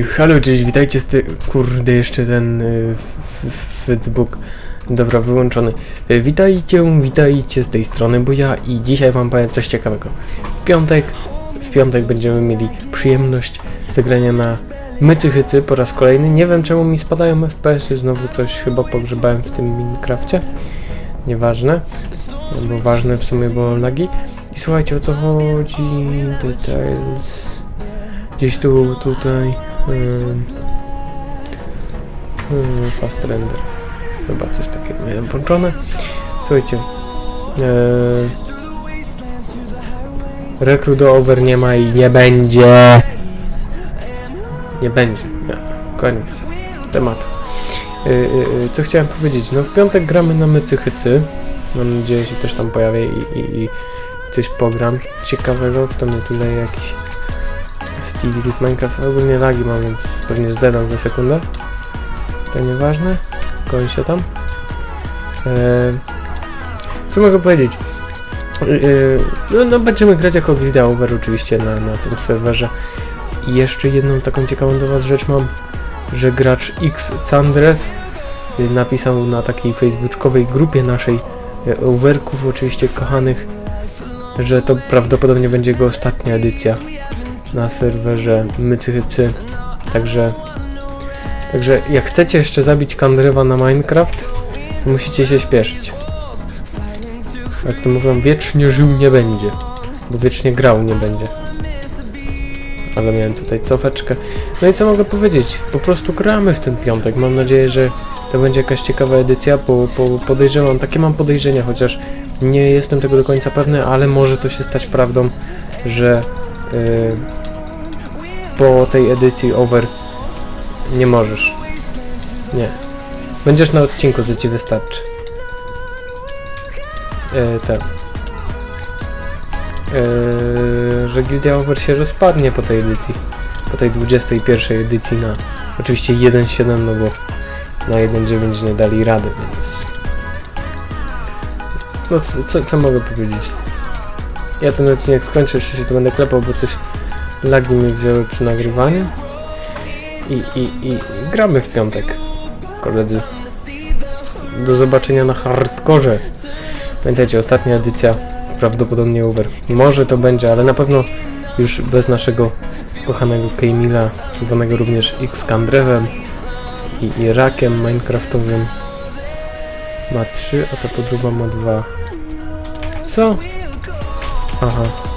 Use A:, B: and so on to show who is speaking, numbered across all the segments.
A: Halo, cześć, witajcie z ty... Kurde, jeszcze ten y, Facebook. Dobra, wyłączony. Y, Witajcie, witajcie z tej strony, ja i dzisiaj wam powiem coś ciekawego. W piątek, w piątek będziemy mieli przyjemność zagrania na mycychycy po raz kolejny. Nie wiem czemu mi spadają FPS-y, znowu coś chyba pogrzebałem w tym Minecrafcie. Nieważne, bo ważne w sumie było lagi. I słuchajcie o co chodzi, details. Gdzieś tu, tutaj. Hmm. Hmm, fast render. Chyba coś takiego miałem włączone. Słuchajcie. Eee, rekru do over nie ma i nie będzie. Nie będzie. Nie. Koniec tematu. Eee, eee, co chciałem powiedzieć? No w piątek gramy na mycychycy. Mam nadzieję, że też tam pojawię i, i, i coś pogram ciekawego. Kto mnie tutaj jakiś Stevie z Minecraft ogólnie lagi mam, więc pewnie zdedam za sekundę. To nieważne. Koń się tam. Eee, co mogę powiedzieć? Eee, no, no będziemy grać jako Guilda Over oczywiście na, na tym serwerze. I jeszcze jedną taką ciekawą do was rzecz mam, że gracz X Candrew y, napisał na takiej facebookowej grupie naszej y, overków oczywiście kochanych, że to prawdopodobnie będzie jego ostatnia edycja na serwerze mycyhycy. Także, także jak chcecie jeszcze zabić Kandrywa na Minecraft, to musicie się śpieszyć. Jak to mówią, wiecznie żył nie będzie, bo wiecznie grał nie będzie. Ale miałem tutaj cofeczkę. No i co mogę powiedzieć? Po prostu gramy w ten piątek. Mam nadzieję, że to będzie jakaś ciekawa edycja, bo, bo podejrzewam, takie mam podejrzenia, chociaż nie jestem tego do końca pewny, ale może to się stać prawdą, że yy, po tej edycji over nie możesz. Nie. Będziesz na odcinku, to ci wystarczy. Ten. E, że Gildia Over się rozpadnie po tej edycji. Po tej 21 edycji na oczywiście 1.7, no bo na 1.9 nie dali rady, więc... No co, co, co mogę powiedzieć? Ja ten odcinek skończę, jeszcze się tu będę klepał, bo coś lagi mi wzięły przy nagrywaniu. I, i, i, gramy w piątek, koledzy. Do zobaczenia na hardkorze. Pamiętajcie, ostatnia edycja prawdopodobnie over. Może to będzie, ale na pewno już bez naszego kochanego Kejmila, zwanego również X-Kandrewem i, i rakiem minecraftowym. Ma 3, a ta podróba ma 2. Co? Aha.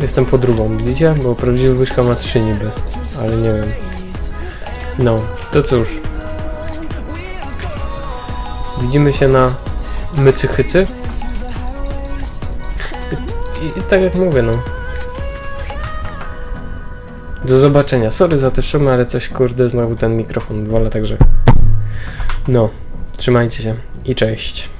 A: Jestem podróbą, widzicie? Bo prawdziwy łyżka ma 3 niby, ale nie wiem. No, to cóż. Widzimy się na mycychycy. I, I tak jak mówię, no. Do zobaczenia. Sorry za te szumy, ale coś kurde znowu ten mikrofon wolę, także. No, trzymajcie się i cześć.